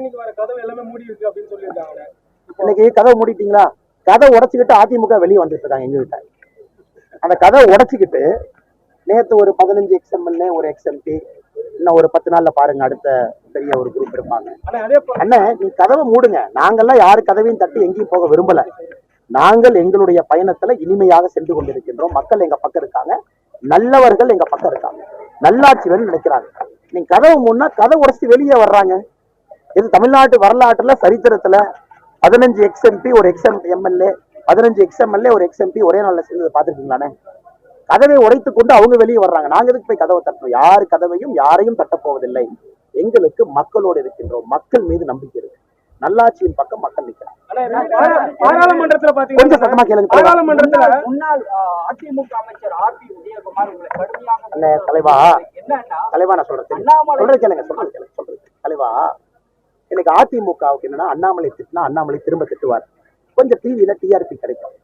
கூட்டணிக்கு வர கதவு எல்லாமே மூடி இருக்கு அப்படின்னு சொல்லியிருக்காங்க. இன்னைக்கு கதவை மூடிட்டீங்களா? கதை உடைச்சிக்கிட்டு அதிமுக வெளியே வந்துட்டு இருக்காங்க எங்ககிட்ட. அந்த கதை உடைச்சிக்கிட்டு நேத்து ஒரு பதினஞ்சு எக்ஸ்எம்எல்ஏ ஒரு எக்ஸ்எம்பி இன்னும் ஒரு பத்து நாள்ல பாருங்க அடுத்த பெரிய ஒரு குரூப் இருப்பாங்க அண்ணன் நீ கதவை மூடுங்க. நாங்கெல்லாம் யாரு கதவையும் தட்டி எங்கேயும் போக விரும்பல. நாங்கள் எங்களுடைய பயணத்துல இனிமையாக சென்று கொண்டிருக்கின்றோம். மக்கள் எங்க பக்கம் இருக்காங்க. நல்லவர்கள் எங்க பக்கம் இருக்காங்க. நல்லாட்சி வேணும்னு நினைக்கிறாங்க. நீங்க கதவை மூடனா கதை உடைச்சு வெளியே வர்றாங்க. இது தமிழ்நாட்டு வரலாற்றுல சரித்திரத்துல பதினஞ்சு எக்ஸ்எம்பி ஒரு எக்ஸ்எம் எம்எல்ஏ பதினஞ்சு எக்ஸ்எம்எல்ஏ ஒரு எக்ஸ்எம்பி ஒரே நாள்ல சேர்ந்ததை பார்த்துருக்கீங்களாண்ணே கதவை உடைத்து கொண்டு அவங்க வெளியே வர்றாங்க. நாங்க எதுக்கு போய் கதவை தட்டணும் யார் கதவையும் யாரையும் தட்டப் போவதில்லை. எங்களுக்கு மக்களோடு இருக்கின்றோம். மக்கள் மீது நம்பிக்கை இருக்கு. நல்லாட்சியின் பக்கம் மக்கள் நிற்கிறாங்க. பாராளுமன்றத்துல பாத்தீங்கன்னா சத்தமா கேளுங்க தலைவா. பாராளுமன்றத்துல முன்னாள் முன்னாள் ஆஹ், அதிமுக அமைச்சர் ஆர் பி உதயகுமார் உங்களை கடுமையாக அண்ணே, தலைவா. நான் சொல்றேன் சொல்றது கேளுங்க சொல்றது கேளுங்க சொல்றது. தலைவா. எனக்கு அதிமுகவுக்கு என்னன்னா அண்ணாமலை திட்டினா அண்ணாமலை திரும்ப திட்டுவார். கொஞ்சம் டிவியில டிஆர்பி கிடைக்கும்.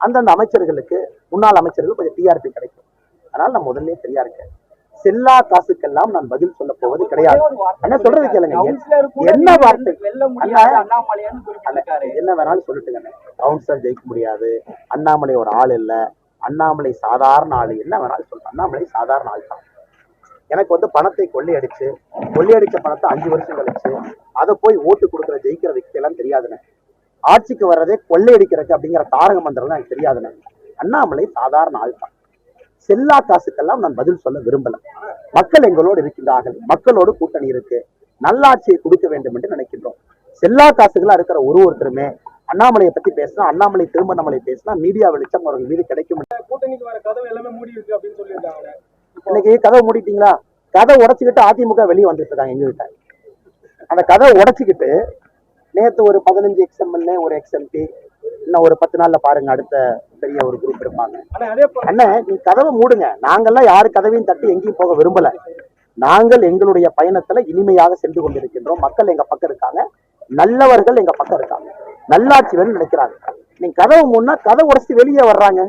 அந்தந்த அமைச்சர்களுக்கு முன்னாள் அமைச்சர்கள் கொஞ்சம் டிஆர்பி கிடைக்கும். அதனால நான் முதல்ல சரியா இருக்கேன். செல்லா காசுக்கெல்லாம் நான் பதில் சொல்ல போவது கிடையாது. அண்ணா, சொல்றது கேளுங்க. என்ன வார்த்தை? என்ன வேணாலும் சொல்லிட்டுங்க. கவுன்சிலர் ஜெயிக்க முடியாது. அண்ணாமலை ஒரு ஆள் இல்ல. அண்ணாமலை சாதாரண ஆள். என்ன வேணாலும் சொல்லலாம் அண்ணாமலை சாதாரண ஆள் தான் எனக்கு வந்து பணத்தை கொள்ளையடிச்சு கொள்ளையடிச்ச பணத்தை அஞ்சு வருஷம் கழிச்சு அதை போய் ஓட்டு கொடுக்குற ஜெயிக்கிற வித்தை எல்லாம் தெரியாதுன்னு ஆட்சிக்கு வர்றதே கொள்ளையடிக்கிறதுக்கு அப்படிங்கிற தாரக மந்திரம் எனக்கு தெரியாதுன்னு அண்ணாமலை சாதாரண ஆள் தான் செல்லா காசுக்கெல்லாம் நான் பதில் சொல்ல விரும்பல. மக்கள் எங்களோடு இருக்கின்றார்கள். மக்களோடு கூட்டணி இருக்கு. நல்லாட்சியை கொடுக்க வேண்டும் என்று நினைக்கின்றோம். செல்லா காசுகளா இருக்கிற ஒரு ஒருத்தருமே அண்ணாமலையை பத்தி பேசினா அண்ணாமலை திரும்ப நம்மளை பேசினா மீடியா வெளிச்சம் அவர்கள் மீது கிடைக்கும். கூட்டணிக்கு வர கதவு எல்லாமே மூடி இருக்கு அப்படின்னு சொல்லியிருக்காங்க. இன்னைக்கு கதவை மூடிட்டீங்களா? கதை உடைச்சிக்கிட்டு அதிமுக வெளியே வந்துட்டு இருக்காங்க எங்ககிட்ட. அந்த கதை உடைச்சிக்கிட்டு நேத்து ஒரு பதினஞ்சு எக்ஸ்எம்எல்ஏ ஒரு எக்ஸ்எம்பி இன்னும் ஒரு பத்து நாள்ல பாருங்க அடுத்த பெரிய ஒரு குரூப் இருப்பாங்க. அண்ணன் நீ கதவை மூடுங்க. நாங்கெல்லாம் யாரு கதவையும் தட்டி எங்கேயும் போக விரும்பல. நாங்கள் எங்களுடைய பயணத்துல இனிமையாக சென்று கொண்டிருக்கின்றோம். மக்கள் எங்க பக்கம் இருக்காங்க. நல்லவர்கள் எங்க பக்கம் இருக்காங்க. நல்லாட்சி வேணும்னு நினைக்கிறாங்க. நீங்க கதவை மூடனா கதை உடைச்சு வெளியே வர்றாங்க.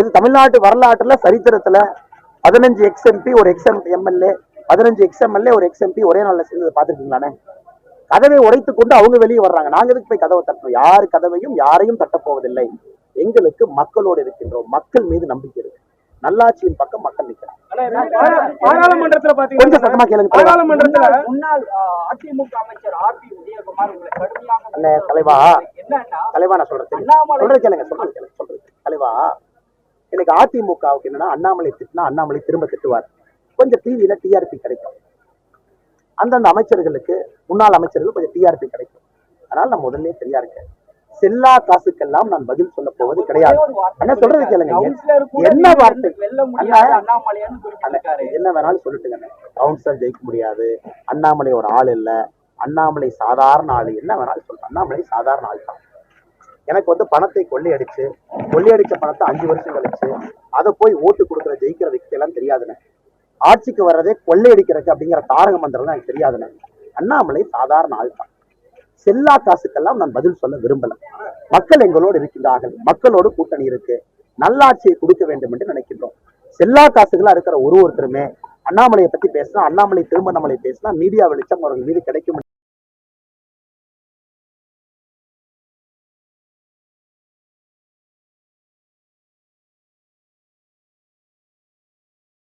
இது தமிழ்நாட்டு வரலாற்றுல சரித்திரத்துல பதினஞ்சு எக்ஸ்எம்பி ஒரு எக்ஸ்எம் எம்எல்ஏ பதினஞ்சு எக்ஸ்எம்எல்ஏ ஒரு எக்ஸ்எம்பி ஒரே நாள்ல சேர்ந்ததை பார்த்துருக்கீங்களாண்ணே? கதவை உடைத்து கொண்டு அவங்க வெளியே வர்றாங்க. நாங்க எதுக்கு போய் கதவை தட்டணும்? யார் கதவையும் யாரையும் தட்டப் போவதில்லை. எங்களுக்கு மக்களோடு இருக்கின்றோம். மக்கள் மீது நம்பிக்கை இருக்கு. நல்லாட்சியின் பக்கம் மக்கள் நிற்கிறாங்க. பாராளுமன்றத்துல கொஞ்சம் சத்தமா கேளுங்க தலைவா. பாராளுமன்றத்துல முன்னாள் அதிமுக அமைச்சர் ஆர் பி உதயகுமார் உங்களை கடுமையாக தலைவா. தலைவா நான் சொல்றேன் சொல்றது கேளுங்க சொல்றது கேளுங்க சொல்றது. தலைவா. எனக்கு அதிமுகவுக்கு என்னன்னா அண்ணாமலை திட்டினா அண்ணாமலை திரும்ப திட்டுவார். கொஞ்சம் டிவியில டிஆர்பி கிடைக்கும். அந்தந்த அமைச்சர்களுக்கு முன்னாள் அமைச்சர்கள் கொஞ்சம் டிஆர்பி கிடைக்கும். அதனால நான் முதல்ல சரியா இருக்கேன். செல்லா காசுக்கெல்லாம் நான் பதில் சொல்ல போவது கிடையாது. அண்ணா, சொல்றது கேளுங்க. என்ன வார்த்தை? என்ன வேணாலும் சொல்லிட்டுங்க கவுன்சிலர் ஜெயிக்க முடியாது. அண்ணாமலை ஒரு ஆள் இல்ல. அண்ணாமலை சாதாரண ஆள். என்ன வேணாலும் சொல்லலாம் அண்ணாமலை சாதாரண ஆள் தான். எனக்கு வந்து பணத்தை கொள்ளையடிச்சு கொள்ளையடிச்ச பணத்தை அஞ்சு வருஷம் கழிச்சு அதை போய் ஓட்டு கொடுக்குற ஜெயிக்கிற விக்தி எல்லாம் தெரியாதுன்னு. ஆட்சிக்கு வர்றதே கொள்ளையடிக்கிறதுக்கு அப்படிங்கிற தாரக மந்திரம் எனக்கு தெரியாதுன்னு. அண்ணாமலை சாதாரண ஆள் தான் செல்லா காசுக்கெல்லாம் நான் பதில் சொல்ல விரும்பல. மக்கள் எங்களோடு இருக்கின்றார்கள். மக்களோடு கூட்டணி இருக்கு. நல்லாட்சியை கொடுக்க வேண்டும் என்று நினைக்கின்றோம். செல்லா காசுகளா இருக்கிற ஒரு ஒருத்தருமே அண்ணாமலையை பத்தி பேசினா அண்ணாமலை திரும்ப பேசினா மீடியா வெளிச்சம் அவர்கள் மீது கிடைக்கும்